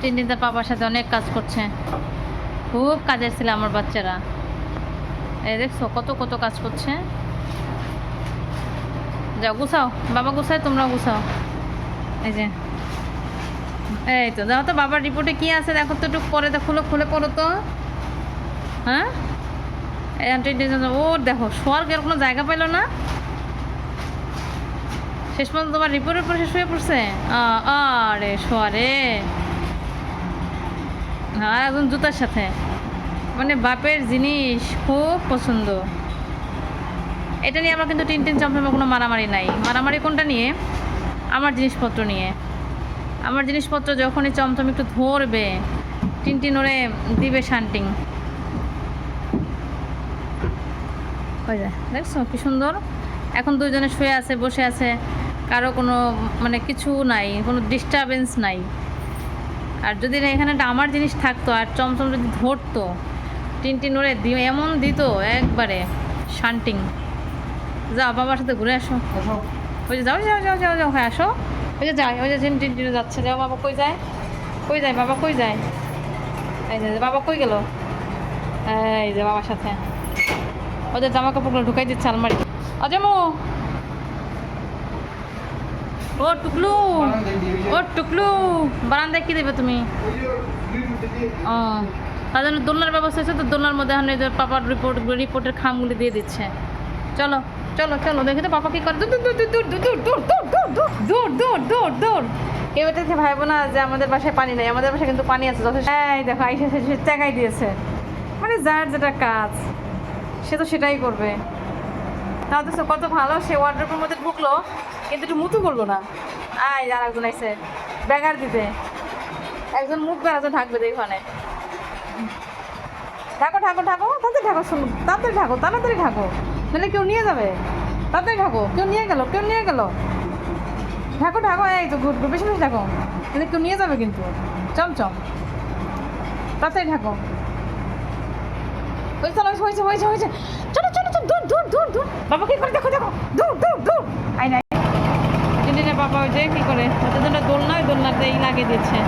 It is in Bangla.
তিন দিন তার পাপার সাথে অনেক কাজ করছে। খুব কাজের ছিল আমার বাচ্চারা। এই দেখছ, কত কত কাজ করছে। যাও, গুছাও। বাবা গুছায় তোমরা গুছাও। এই যে। এই তো যাও তো বাবার রিপোর্টে কি আছে, দেখো তো একটু পরে দেখো খুলে খুলে পড়ো তো। হ্যাঁ? এই ও দেখো কেউ কোনো জায়গা পেল না? শেষ পর্যন্ত তোমার রিপোর্টের পরে শেষ হয়ে পড়ছে? আরে শোয়ারে হ্যাঁ একদম জুতার সাথে। মানে বাপের জিনিস খুব পছন্দ। এটা নিয়ে আমার কিন্তু টিন টিন চম্পমে কোনো মারামারি নাই। মারামারি কোনটা নিয়ে? আমার জিনিসপত্র নিয়ে। আমার জিনিসপত্র যখনই চমচম একটু ধরবে টিন টিন ওরে দিবে শান্টিং হয়ে যায় দেখছ কি সুন্দর? এখন দুজনে শুয়ে আছে, বসে আছে। কারও কোনো মানে কিছু নাই, কোনো ডিস্টারবেন্স নাই। আর যদি না এখানে আমার জিনিস থাকতো আর চমচম যদি ধরতো টিন টিন ওরে দি- এমন দিত একবারে শান্টিং যাও বাবার সাথে ঘুরে আসো। ওই যে যাও যাও যাও যাও যাও হ্যাঁ আসো। ওই যে যাই ওই যে টিন টিনে যাচ্ছে। যাও বাবা কই যায়? কই যায় বাবা কই যায়? এই যে বাবা কই গেল? এই যে বাবার সাথে। ওদের জামা কাপড়গুলো ঢুকাই দিচ্ছে আলমারি অজমু! ও টুকলু ও টুকলু বারান্দায় কি দেবে তুমি ও তার জন্য দোলনার ব্যবস্থা হয়েছে তো দোলনার মধ্যে এখন এই যে পাপার রিপোর্ট রিপোর্টের খামগুলি দিয়ে দিচ্ছে চলো চলো চলো দেখে তো পাপা কি করে দূর দূর দূর দূর দূর দূর দূর দূর দূর দূর দূর দূর কেউ ভাইবো না যে আমাদের বাসায় পানি নেই আমাদের বাসায় কিন্তু পানি আছে যথেষ্ট এই দেখো আইসা সে চাকাই দিয়েছে মানে যার যেটা কাজ সে তো সেটাই করবে তাও তো কত ভালো, সে ওয়ার্ড্রপের মধ্যে ঢুকলো, কিন্তু একটু মুতু করল না। আয় আর একজন আইসে ব্যাগার দিতে একজন মুখ বেড়াতে ঢাকবে দেখনে ঢাকো ঢাকো ঢাকো, তাড়াতাড়ি ঢাকো শুনুন তাড়াতাড়ি ঢাকো তাড়াতাড়ি ঢাকো। নাহলে কেউ নিয়ে যাবে। তাড়াতাড়ি ঢাকো, কেউ নিয়ে গেল, কেউ নিয়ে গেল। ঢাকো ঢাকো, এই তো ঘুরবে, বেশি বেশি ঢাকো। নাহলে কেউ নিয়ে যাবে কিন্তু। চমচম তাড়াতাড়ি ঢাকো। হয়েছে হয়েছে হয়েছে চলো। দূর দূর বাবা, কি করে? দেখো দেখো। দূর দূর দূর আই নাই বাবা, ওই যে কি করে? ওদের জন্য দোলনা ওই এই লাগিয়ে দিচ্ছে।